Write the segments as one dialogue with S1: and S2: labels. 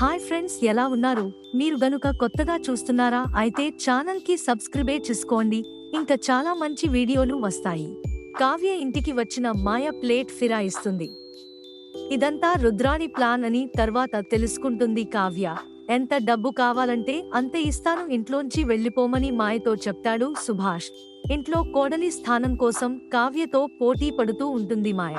S1: Hi friends ఎలా ఉన్నారు? మీరు గనుక కొత్తగా చూస్తున్నారా అయితే ఛానల్కి సబ్స్క్రైబే చేసుకోండి. ఇంకా చాలా మంచి వీడియోలు వస్తాయి. కావ్య ఇంటికి వచ్చిన మాయ ప్లేట్ ఫిరాయిస్తుంది ఇదంతా రుద్రాణి ప్లాన్ అని తర్వాత తెలుసుకుంటుంది కావ్య. ఎంత డబ్బు కావాలంటే అంత ఇస్తాను ఇంట్లోంచి వెళ్ళిపోమని మాయతో చెప్తాడు సుభాష్. ఇంట్లో కోడలి స్థానం కోసం కావ్యతో పోటీ పడుతూ ఉంటుంది మాయ.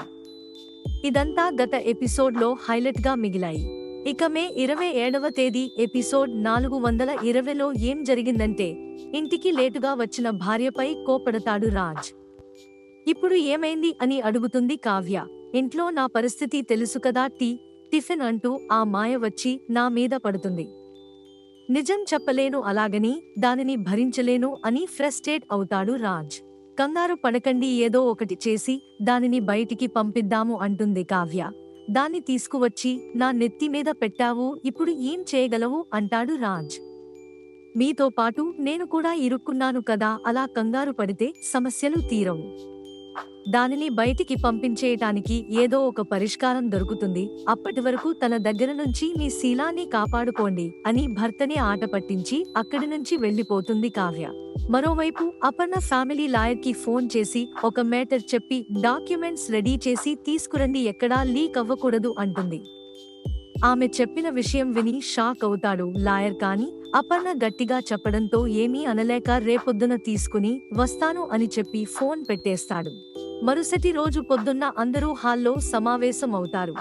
S1: ఇదంతా గత ఎపిసోడ్లో హైలైట్గా మిగిలాయి. ఇక మే ఇరవై ఏడవ తేదీ ఎపిసోడ్ నాలుగు వందల ఇరవైలో ఏం జరిగిందంటే ఇంటికి లేటుగా వచ్చిన భార్యపై కోపడతాడు రాజ్. ఇప్పుడు ఏమైంది అని అడుగుతుంది కావ్య. ఇంట్లో నా పరిస్థితి తెలుసు కదా టీ టిఫిన్ అంటూ ఆ మాయ వచ్చి నా మీద పడుతుంది. నిజం చెప్పలేను అలాగని దానిని భరించలేను అని ఫ్రస్ట్రేట్ అవుతాడు రాజ్. కంగారు పడకండి ఏదో ఒకటి చేసి దానిని బయటికి పంపిద్దాము అంటుంది కావ్య. దాన్ని తీసుకువచ్చి నా నెత్తి మీద పెట్టావు ఇప్పుడు ఏం చేయగలవు? అంటాడు రాజ్. మీతో పాటు నేను కూడా ఇరుక్కున్నాను కదా అలా కంగారు పడితే సమస్యలు తీరవు. దానిని బయటికి పంపించేయటానికి ఏదో ఒక పరిష్కారం దొరుకుతుంది. అప్పటి వరకు తన దగ్గర నుంచి మీ శీలాన్ని కాపాడుకోండి అని భర్తని ఆట పట్టించి అక్కడి నుంచి వెళ్ళిపోతుంది కావ్య. మరోవైపు అపర్ణ ఫ్యామిలీ లాయర్కి ఫోన్ చేసి ఒక మేటర్ చెప్పి డాక్యుమెంట్స్ రెడీ చేసి తీసుకురండి ఎక్కడా లీక్ అవ్వకూడదు అంటుంది. ఆమె చెప్పిన విషయం విని షాక్ అవుతాడు. లాయర్ కాని అపర్ణ గట్టిగా చెప్పడంతో ఏమీ అనలేక రేపొద్దున తీసుకుని వస్తాను అని చెప్పి ఫోన్ పెట్టేస్తాడు. మరుసటి రోజు పొద్దున్న అందరూ హాల్లో సమావేశం అవుతారు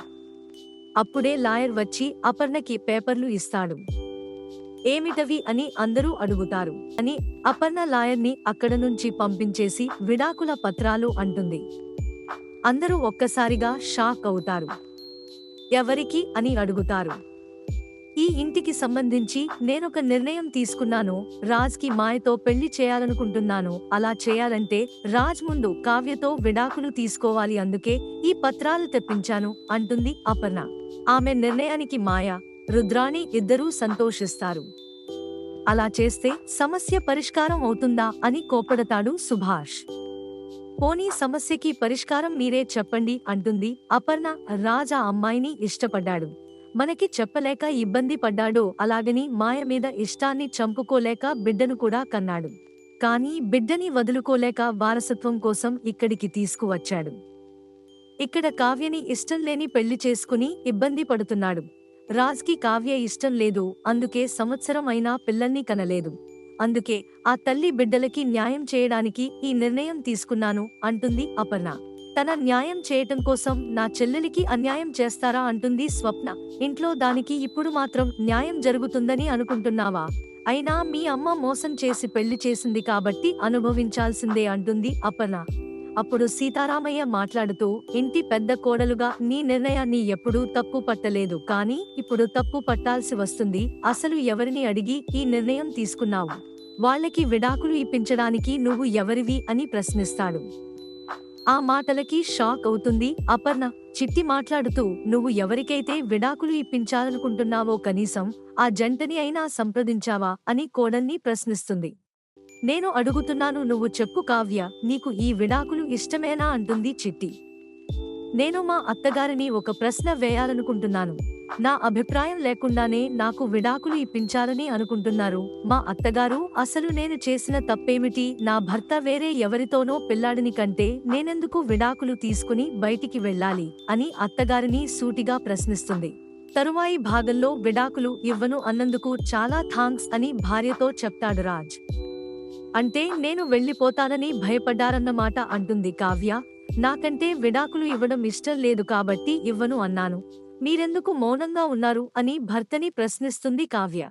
S1: అప్పుడే లాయర్ వచ్చి అపర్ణకి పేపర్లు ఇస్తాడు. ఏమిటవి అని అందరూ అడుగుతారు. అని అపర్ణ లాయర్ని అక్కడ నుంచి పంపించేసి విడాకుల పత్రాలు అంటుంది. అందరూ ఒక్కసారిగా షాక్ అవుతారు. ఎవరికి అని అడుగుతారు. ఈ ఇంటికి సంబంధించి నేనొక నిర్ణయం తీసుకున్నాను. రాజ్కి మాయతో పెళ్ళి చేయాలనుకుంటున్నాను. అలా చేయాలంటే రాజ్ ముందు కావ్యతో విడాకులు తీసుకోవాలి అందుకే ఈ పత్రాలు తెప్పించాను అంటుంది అపర్ణ. ఆమె నిర్ణయానికి మాయ రుద్రాణి ఇద్దరూ సంతోషిస్తారు. అలా చేస్తే సమస్య పరిష్కారం అవుతుందా అని కోపడతాడు సుభాష్. పోనీ సమస్యకి పరిష్కారం మీరే చెప్పండి అంటుంది. అపర్ణ రాజా అమ్మాయిని ఇష్టపడ్డాడు. మనకి చెప్పలేక ఇబ్బంది పడ్డాడో. అలాగని మాయ మీద ఇష్టాన్ని చంపుకోలేక బిడ్డను కూడా కన్నాడు. కానీ బిడ్డని వదులుకోలేక వారసత్వం కోసం ఇక్కడికి తీసుకువచ్చాడు. ఇక్కడ కావ్యని ఇష్టం లేని పెళ్ళి చేసుకుని ఇబ్బంది పడుతున్నాడు. రాజ్కి కావ్య ఇష్టం లేదు. అందుకే సంవత్సరం అయినా పిల్లల్ని కనలేదు. అందుకే ఆ తల్లి బిడ్డలకి న్యాయం చేయడానికి ఈ నిర్ణయం తీసుకున్నాను అంటుంది అపర్ణ. తన న్యాయం చేయటం కోసం నా చెల్లెలికి అన్యాయం చేస్తారా అంటుంది స్వప్న. ఇంట్లో దానికి ఇప్పుడు మాత్రం న్యాయం జరుగుతుందని అనుకుంటున్నావా? అయినా మీ అమ్మ మోసం చేసి పెళ్ళి చేసింది కాబట్టి అనుభవించాల్సిందే అంటుంది అపర్ణ. అప్పుడు సీతారామయ్య మాట్లాడుతూ ఇంటి పెద్ద కోడలుగా నీ నిర్ణయాన్ని ఎప్పుడూ తప్పు పట్టలేదు. కానీ ఇప్పుడు తప్పు పట్టాల్సి వస్తుంది. అసలు ఎవరిని అడిగి ఈ నిర్ణయం తీసుకున్నావు? వాళ్ళకి విడాకులు ఇప్పించడానికి నువ్వు ఎవరివి అని ప్రశ్నిస్తాడు. ఆ మాటలకి షాక్ అవుతుంది అపర్ణ. చిట్టి మాట్లాడుతూ నువ్వు ఎవరికైతే విడాకులు ఇప్పించాలనుకుంటున్నావో కనీసం ఆ జంటని అయినా సంప్రదించావా? అని కోడల్ని ప్రశ్నిస్తుంది. నేను అడుగుతున్నాను నువ్వు చెప్పు కావ్య నీకు ఈ విడాకులు ఇష్టమేనా? అంటుంది చిట్టి. నేను మా అత్తగారిని ఒక ప్రశ్న వేయాలనుకుంటున్నాను. నా అభిప్రాయం లేకుండానే నాకు విడాకులు ఇప్పించాలని అనుకుంటున్నారు. మా అత్తగారు అసలు నేను చేసిన తప్పేమిటి? నా భర్త వేరే ఎవరితోనో పిల్లాడిని కంటే నేనెందుకు విడాకులు తీసుకుని బయటికి వెళ్ళాలి? అని అత్తగారిని సూటిగా ప్రశ్నిస్తుంది. తరువాయి భాగంలో విడాకులు ఇవ్వను అన్నందుకు చాలా థాంక్స్ అని భార్యతో చెప్తాడు రాజ్. అంటే నేను వెళ్ళిపోతానని భయపడ్డారన్నమాట అంటుంది కావ్య. నాకంటే విడాకులు ఇవ్వడం ఇష్టం లేదు కాబట్టి ఇవ్వను అన్నాను. మీరెందుకు మౌనంగా ఉన్నారు అని భర్తని ప్రశ్నిస్తుంది కావ్య.